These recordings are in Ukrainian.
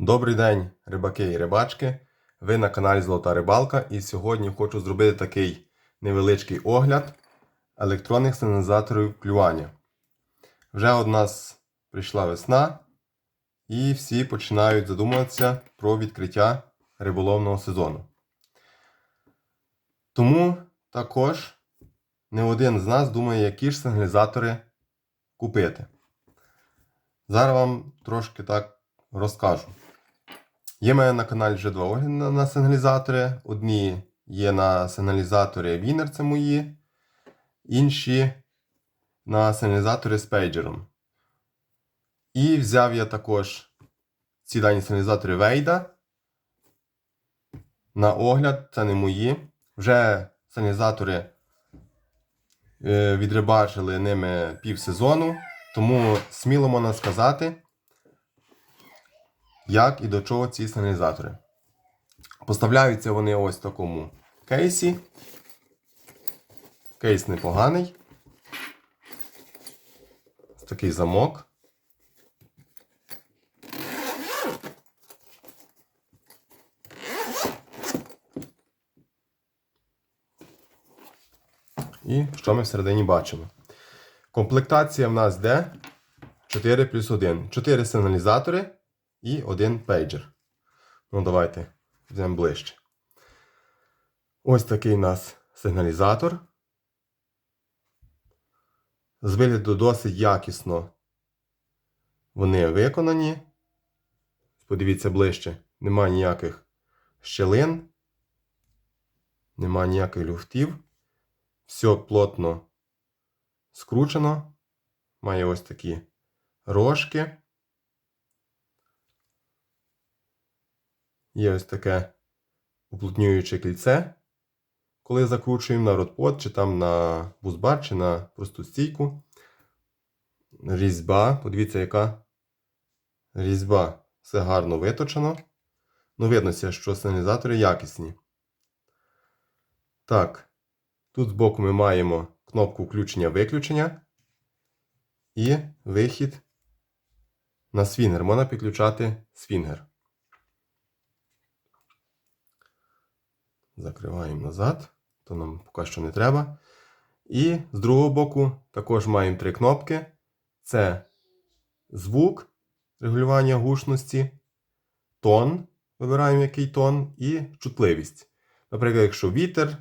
Добрий день, рибаки і рибачки. Ви на каналі Золота Рибалка, і сьогодні хочу зробити такий невеличкий огляд електронних сигналізаторів клювання. Вже у нас прийшла весна, і всі починають задумуватися про відкриття риболовного сезону. Тому також не один з нас думає, які ж сигналізатори купити. Зараз вам трошки так розкажу. Є мене на каналі вже два огляди на, на сигналізатори. Одні є на сигналізатори Wiener, це мої, інші на сигналізатори з пейджером. І взяв я також ці дані сигналізатори Вейда. На огляд, це не мої. Вже сигналізатори е, відрибачили ними півсезону, тому сміло можна сказати, як і до чого ці сигналізатори. Поставляються вони ось в такому кейсі. Кейс непоганий. Такий замок. І що ми всередині бачимо? Комплектація в нас де 4 плюс 1. 4 сигналізатори і один пейджер. Ну, давайте візьмемо ближче. Ось такий у нас сигналізатор. З вигляду досить якісно вони виконані. Подивіться ближче, нема ніяких щелин, нема ніяких люфтів. Все плотно скручено. Має ось такі рожки. Є ось таке уплотнююче кільце, коли закручуємо на ротпот, чи там на бузбар, чи на просту стійку. Різьба, подивіться, яка різьба. Все гарно виточено. Ну, виднося, що сигналізатори якісні. Так, тут збоку ми маємо кнопку включення-виключення і вихід на свінгер. Можна підключати свінгер. Закриваємо назад, то нам поки що не треба. І з другого боку також маємо три кнопки: це звук регулювання гучності, тон. Вибираємо який тон, і чутливість. Наприклад, якщо вітер,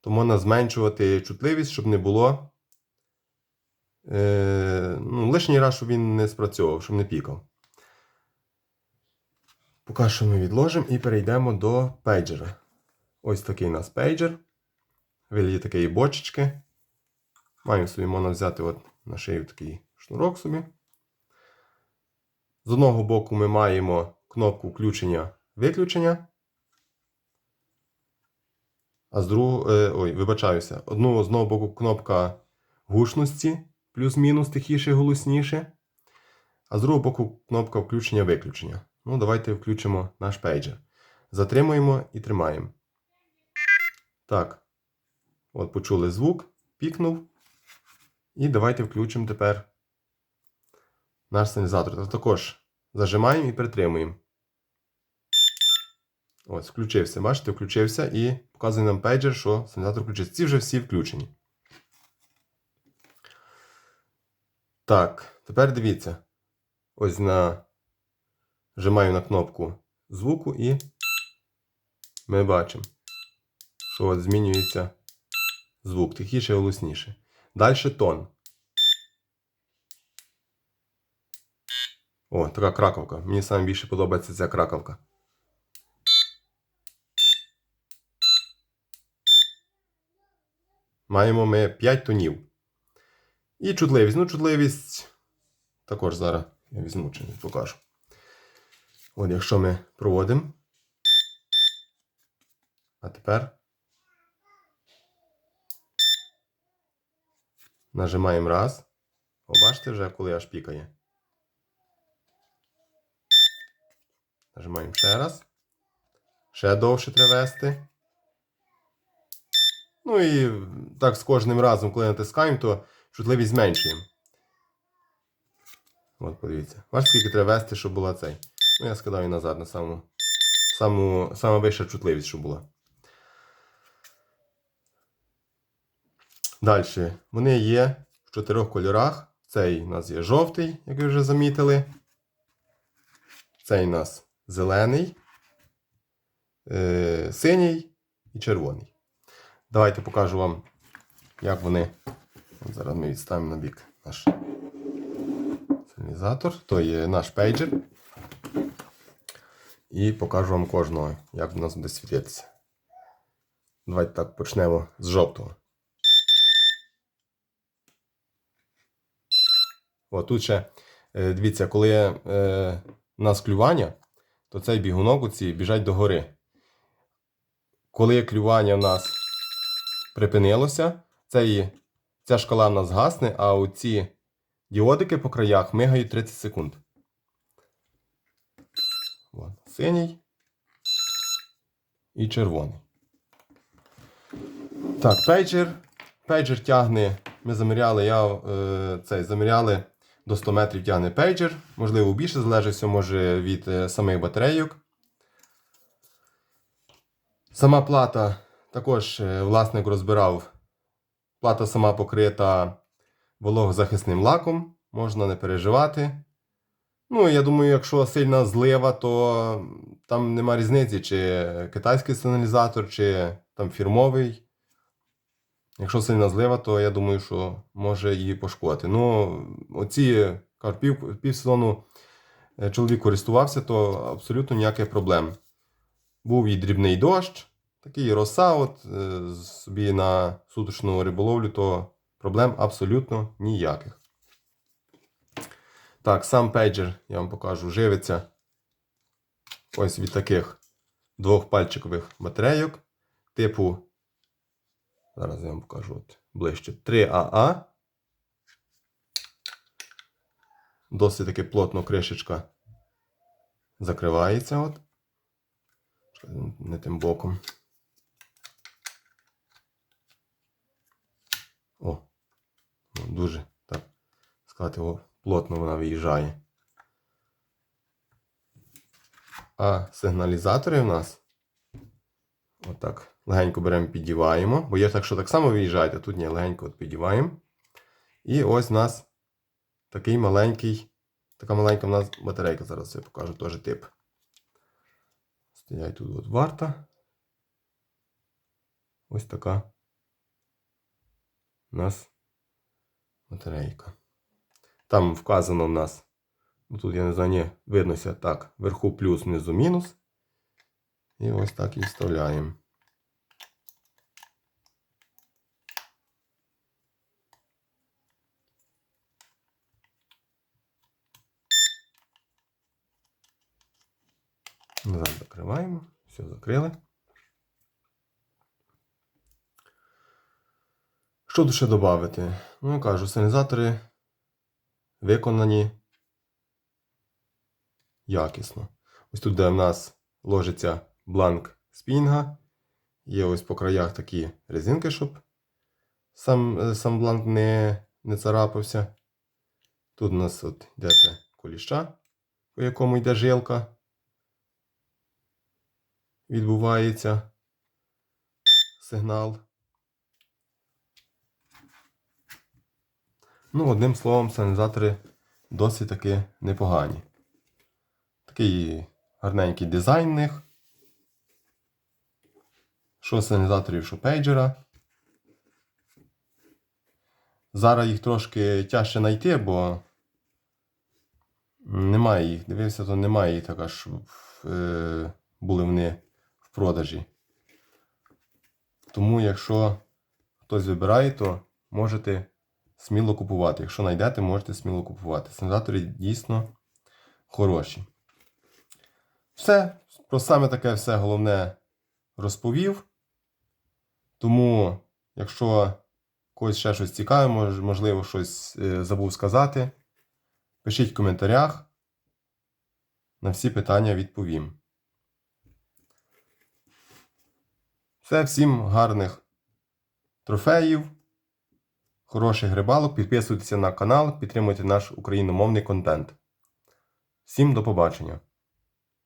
то можна зменшувати чутливість, щоб не було е, ну, лишній раз, щоб він не спрацьовував, щоб не пікав. Поки що ми відложимо і перейдемо до пейджера. Ось такий у нас пейджер. Вигляді такої бочечки. Маємо собі можна взяти от на шию такий шнурок собі. З одного боку ми маємо кнопку включення-виключення. А з другого, е, ой, вибачаюся, одну з одного боку кнопка гучності, плюс-мінус тихіше, голосніше. А з другого боку кнопка включення-виключення. Ну, давайте включимо наш пейджер. Затримуємо і тримаємо. Так. От почули звук, пікнув. І давайте включимо тепер наш сигналізатор. Та Також зажимаємо і притримуємо. Ось, включився. Бачите, включився і показує нам пейджер, що сигналізатор включився. Ці вже всі включені. Так, тепер дивіться. Ось на. Нажимаю на кнопку звуку і ми бачимо що от змінюється звук тихіше і голосніше. Далі тон. О, така краковка. Мені саме більше подобається ця краковка. Маємо ми 5 тонів. І чутливість. Ну, чутливість також зараз я візьму чи не покажу. От, якщо ми проводимо. А тепер Нажимаємо раз. О, бачите вже, коли аж пікає. Нажимаємо ще раз. Ще довше треба вести. Ну і так з кожним разом, коли натискаємо, то чутливість зменшуємо. От, подивіться. Бачите, скільки треба вести, щоб була цей. Ну, я скидаю назад на саму, саму, саму вища чутливість, що була. Далі. Вони є в чотирьох кольорах. Цей у нас є жовтий, як ви вже замітили. Цей у нас зелений, е, синій і червоний. Давайте покажу вам, як вони. От Зараз ми відставимо на бік наш сигналізатор, то є наш пейджер. І покажу вам кожного, як в нас буде світитися. Давайте так почнемо з жовтого. О, тут ще е, дивіться, коли е, у нас клювання, то цей бігунок оці біжать до гори. Коли клювання в нас припинилося, цей, ця шкала в нас гасне, а оці діодики по краях мигають 30 секунд. От, синій і червоний. Так, пейджер. Пейджер тягне. Ми заміряли, я е, цей заміряли до 100 метрів тягне пейджер. Можливо, більше залежить може від е, самих батарейок. Сама плата також е, власник розбирав. Плата сама покрита вологозахисним лаком, можна не переживати. Ну, я думаю, якщо сильна злива, то там нема різниці, чи китайський сигналізатор, чи там фірмовий. Якщо сильна злива, то я думаю, що може її пошкодити. Ну, оці кажу, пів, пів сезону е, чоловік користувався, то абсолютно ніяких проблем. Був і дрібний дощ, такий роса, от е, собі на суточну риболовлю, то проблем абсолютно ніяких. Так, сам пейджер, я вам покажу, живиться ось від таких двохпальчикових батарейок, типу, зараз я вам покажу от, ближче 3АА. Досить таки плотно кришечка закривається. От. Не тим боком. О, ну, дуже так сказати, о, плотно вона виїжджає. А сигналізатори в нас отак легенько беремо, підіваємо. Бо є так, що так само виїжджають, а тут ні, легенько от підіваємо. І ось у нас такий маленький, така маленька в нас батарейка. Зараз я покажу теж тип. Стоять тут от варта. Ось така у нас батарейка. Там вказано в нас, ну тут я не знаю, ні, виднося так, вверху плюс, внизу мінус. І ось так і вставляємо. Назад закриваємо. Все, закрили. Що тут ще додати? Ну, я кажу, сигналізатори виконані якісно. Ось тут, де в нас ложиться бланк спінга, є ось по краях такі резинки, щоб сам, е, сам бланк не, не царапався. Тут у нас от йде коліща, по якому йде жилка. Відбувається сигнал. Ну, одним словом, сигналізатори досить таки непогані. Такий гарненький дизайн них. Що сигналізаторів, що пейджера. Зараз їх трошки тяжче знайти, бо немає їх. Дивився, то немає їх така ж е, були вони продажі. Тому, якщо хтось вибирає, то можете сміло купувати. Якщо знайдете, можете сміло купувати. Сигналізатори дійсно хороші. Все, про саме таке все головне розповів. Тому, якщо когось ще щось цікаве, можливо, щось е, забув сказати, пишіть в коментарях. На всі питання відповім. Все, всім гарних трофеїв, хороших рибалок. Підписуйтеся на канал, підтримуйте наш україномовний контент. Всім до побачення!